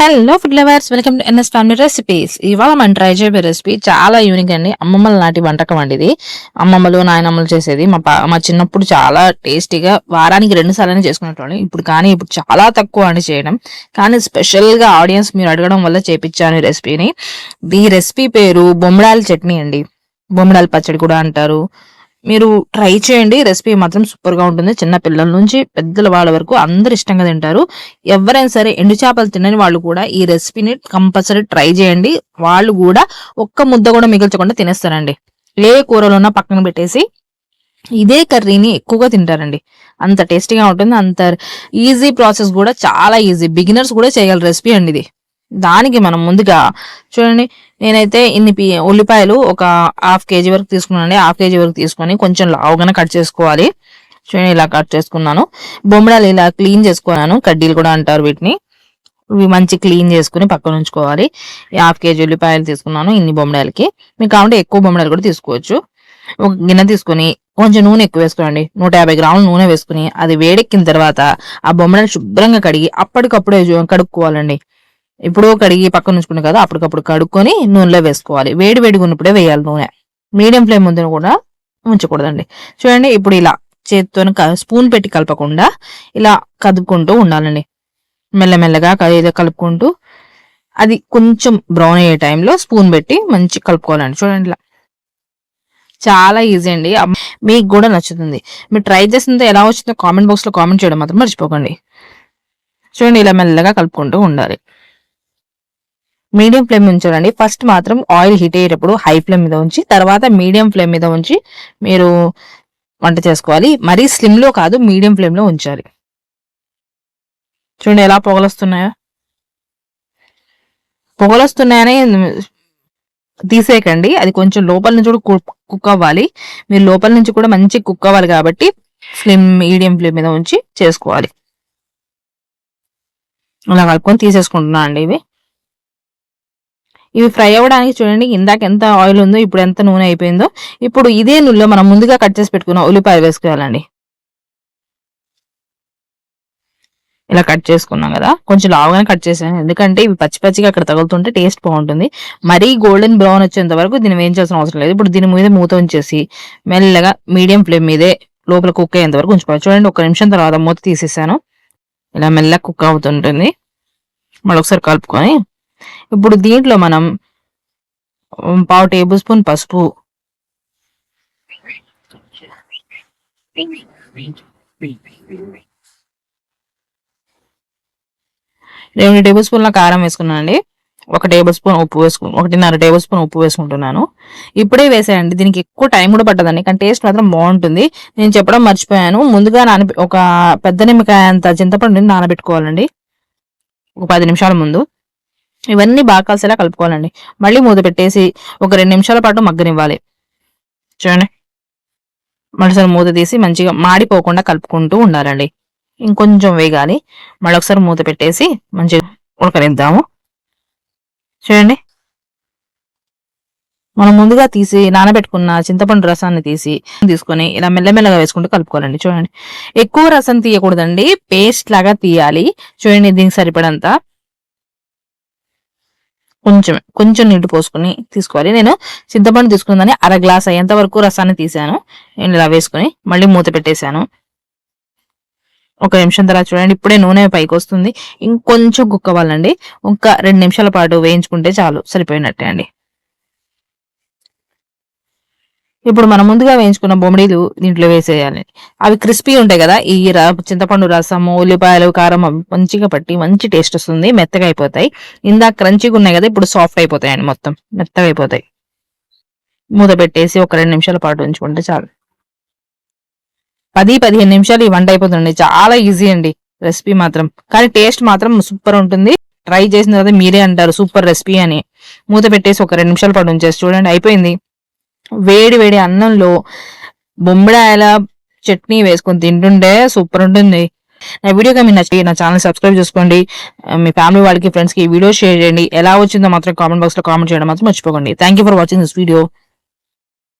Hello food lovers welcome to NS family recipes ఇవాళ మనం try చేయబోయే రెసిపీ చాలా యూనిక్ అండి. అమ్మమ్మల నాటి వంటకం అండి ఇది. అమ్మమ్మలు నాయనమ్మలు చేసేది. మా మా చిన్నప్పుడు చాలా టేస్టీగా వారానికి రెండు సార్లు చేసుకునేటోళ్ళం. ఇప్పుడు కానీ ఇప్పుడు చాలా తక్కువ అండి చేయడం. కానీ స్పెషల్గా ఆడియన్స్ మీరు అడగడం వల్ల చేపించాను ఈ రెసిపీని ఈ రెసిపీ పేరు బొమ్మడాల చట్నీ అండి. బొమ్మడాల పచ్చడి కూడా అంటారు. మీరు ట్రై చేయండి. రెసిపీ మాత్రం సూపర్గా ఉంటుంది. చిన్న పిల్లల నుంచి పెద్దల వాళ్ళ వరకు అందరు ఇష్టంగా తింటారు. ఎవరైనా సరే ఎండు చేపలు తినని వాళ్ళు కూడా ఈ రెసిపీని కంపల్సరీ ట్రై చేయండి. వాళ్ళు కూడా ఒక్క ముద్ద కూడా మిగిల్చకుండా తినేస్తారండి. ఏ కూరలు ఉన్నా పక్కన పెట్టేసి ఇదే కర్రీని ఎక్కువగా తింటారండి. అంత టేస్టీగా ఉంటుంది. అంత ఈజీ ప్రాసెస్ కూడా చాలా ఈజీ. బిగినర్స్ కూడా చేయగల రెసిపీ అండి ఇది. దానికి మనం ముందుగా చూడండి నేనైతే ఇన్ని పి ఉల్లిపాయలు ఒక హాఫ్ కేజీ వరకు తీసుకున్నానండి. హాఫ్ కేజీ వరకు తీసుకొని కొంచెం లావుగానే కట్ చేసుకోవాలి. చూడండి ఇలా కట్ చేసుకున్నాను. బొమ్మడాలు ఇలా క్లీన్ చేసుకున్నాను. కడ్డీలు కూడా అంటారు వీటిని. ఇవి మంచి క్లీన్ చేసుకుని పక్కన ఉంచుకోవాలి. ఈ హాఫ్ కేజీ ఉల్లిపాయలు తీసుకున్నాను ఇన్ని బొమ్మడాలకి. మీకు కావాలంటే ఎక్కువ బొమ్మడాలు కూడా తీసుకోవచ్చు. ఒక గిన్నె తీసుకొని కొంచెం నూనె ఎక్కువ వేసుకోండి. నూట యాభై గ్రాముల నూనె వేసుకుని అది వేడెక్కిన తర్వాత ఆ బొమ్మడాలు శుభ్రంగా కడిగి అప్పటికప్పుడే కడుక్కోవాలండి. ఇప్పుడు కడిగి పక్కన ఉంచుకున్నాం కదా అప్పటికప్పుడు కడుక్కొని నూనెలో వేసుకోవాలి. వేడి వేడిగా ఉన్నప్పుడే వేయాలి నూనె. మీడియం ఫ్లేమ్ ముందు కూడా ఉంచకూడదండి. చూడండి ఇప్పుడు ఇలా చేతితో స్పూన్ పెట్టి కలపకుండా ఇలా కదుపుకుంటూ ఉండాలండి. మెల్లమెల్లగా ఏదో కలుపుకుంటూ అది కొంచెం బ్రౌన్ అయ్యే టైంలో స్పూన్ పెట్టి మంచి కలుపుకోవాలండి. చూడండి ఇలా. చాలా ఈజీ అండి. మీకు కూడా నచ్చుతుంది. మీరు ట్రై చేసినంత ఎలా వచ్చిందో కామెంట్ బాక్స్లో కామెంట్ చేయడం మాత్రం మర్చిపోకండి. చూడండి ఇలా మెల్లగా కలుపుకుంటూ ఉండాలి. మీడియం ఫ్లేమ్ ఉంచాలండి ఫస్ట్ మాత్రం ఆయిల్ హీట్ అయ్యేటప్పుడు హై ఫ్లేమ్ మీద ఉంచి తర్వాత మీడియం ఫ్లేమ్ మీద ఉంచి మీరు వంట చేసుకోవాలి. మరీ స్లిమ్లో కాదు మీడియం ఫ్లేమ్లో ఉంచాలి. చూడండి ఎలా పొగలొస్తున్నాయో. పొగలొస్తున్నాయని తీసేయకండి. అది కొంచెం లోపల నుంచి కూడా కు- కుక్ అవ్వాలి. మీరు లోపల నుంచి కూడా మంచి కుక్ అవ్వాలి కాబట్టి ఫ్లేమ్ మీడియం ఫ్లేమ్ మీద ఉంచి చేసుకోవాలి. అలా కలుపుకొని తీసేసుకుంటున్నా అండి ఇవి. ఇవి ఫ్రై అవ్వడానికి చూడండి ఇందాక ఎంత ఆయిల్ ఉందో ఇప్పుడు ఎంత నూనె అయిపోయిందో. ఇప్పుడు ఇదే నూనెలో మనం ముందుగా కట్ చేసి పెట్టుకున్న ఉల్లిపాయలు వేసుకోవాలండి. ఇలా కట్ చేసుకున్నాం కదా కొంచెం లావుగానే కట్ చేసాను ఎందుకంటే ఇవి పచ్చి పచ్చిగా అక్కడ తగులుతుంటే టేస్ట్ బాగుంటుంది. మరీ గోల్డెన్ బ్రౌన్ వచ్చేంత వరకు దీన్ని వేయించాల్సిన అవసరం లేదు. ఇప్పుడు దీని మీద మూత ఉంచేసి మెల్లగా మీడియం ఫ్లేమ్ మీదే లోపల కుక్ అయ్యేంత వరకు ఉంచుకోవాలి. చూడండి ఒక నిమిషం తర్వాత మూత తీసేసాను. ఇలా మెల్లగా కుక్ అవుతుంటుంది. మళ్ళీ ఒకసారి కలుపుకొని ఇప్పుడు దీంట్లో మనం పావు టేబుల్ స్పూన్ పసుపు. రెండు టేబుల్ స్పూన్ల కారం వేసుకున్నానండి. ఒక టేబుల్ స్పూన్ ఉప్పు వేసుకుని ఒకటిన్నర టేబుల్ స్పూన్ ఉప్పు వేసుకుంటున్నాను. ఇప్పుడే వేసేయండి దీనికి ఎక్కువ టైం కూడా పట్టదండి కానీ టేస్ట్ మాత్రం బాగుంటుంది. నేను చెప్పడం మర్చిపోయాను ముందుగా నాన ఒక పెద్ద నిమ్మకాయ అంత చింతపండుని నానబెట్టుకోవాలండి. ఒక పది నిమిషాల ముందు. ఇవన్నీ బాగా కలిసేలా కలుపుకోవాలండి. మళ్ళీ మూత పెట్టేసి ఒక రెండు నిమిషాల పాటు మగ్గనివ్వాలి. చూడండి. మరోసారి మూత తీసి మంచిగా మాడిపోకుండా కలుపుకుంటూ ఉండాలండి. ఇంకొంచెం వేగాలి. మళ్ళీ ఒకసారి మూత పెట్టేసి మంచిగా ఉడకనిద్దాము. చూడండి. మనం ముందుగా తీసి నానబెట్టుకున్న చింతపండు రసాన్ని తీసి తీసుకొని ఇలా మెల్లమెల్లగా వేసుకుంటూ కలుపుకోవాలండి. చూడండి. ఎక్కువ రసం తీయకూడదండి. పేస్ట్ లాగా తీయాలి. చూడండి దీనికి సరిపడంత. కొంచెం కొంచెం నీళ్ళు పోసుకుని తీసుకోవాలి. నేను చింతపండు తీసుకున్నదాన్ని అర గ్లాస్ అయ్యేంత వరకు రసాన్ని తీసాను. నేను ఇలా వేసుకుని మళ్ళీ మూత పెట్టేశాను. ఒక నిమిషం తర్వాత చూడండి ఇప్పుడే నూనె పైకి వస్తుంది. ఇంకొంచెం కుక్కవాలండి. ఇంకా ఒక రెండు నిమిషాల పాటు వేయించుకుంటే చాలు సరిపోయినట్టే అండి. ఇప్పుడు మనం ముందుగా వేయించుకున్న బొమ్మిడీలు దీంట్లో వేసేయాలి. అవి క్రిస్పీ ఉంటాయి కదా ఈ ర- చింతపండు రసము ఉల్లిపాయలు కారం మంచిగా పట్టి మంచి టేస్ట్ వస్తుంది మెత్తగా అయిపోతాయి. ఇందాక క్రంచీగా ఉన్నాయి కదా ఇప్పుడు సాఫ్ట్ అయిపోతాయి అండి మొత్తం మెత్తగా అయిపోతాయి. మూత పెట్టేసి ఒక రెండు నిమిషాల పాటు ఉంచుకుంటే చాలు. పది పదిహేను నిమిషాలు ఈ వంట అయిపోతుంది చాలా ఈజీ అండి రెసిపీ మాత్రం. కానీ టేస్ట్ మాత్రం సూపర్ ఉంటుంది. ట్రై చేసిన తర్వాత మీరే అంటారు సూపర్ రెసిపీ అని. మూత పెట్టేసి ఒక రెండు నిమిషాల పాటు ఉంచేసి చూడండి అయిపోయింది. వేడి వేడి అన్నంలో బొంబడాయల చట్నీ వేసుకొని తింటుంటే సూపర్ ఉంటుంది. నా వీడియో కానీ నచ్చి నా ఛానల్ సబ్స్క్రైబ్ చేసుకోండి. మీ ఫ్యామిలీ వాళ్ళకి ఫ్రెండ్స్కి ఈ వీడియో షేర్ చేయండి. ఎలా వచ్చిందో మాత్రం కామెంట్ బాక్స్లో కామెంట్ చేయడం మాత్రం మర్చిపోకండి. Thank you for watching this video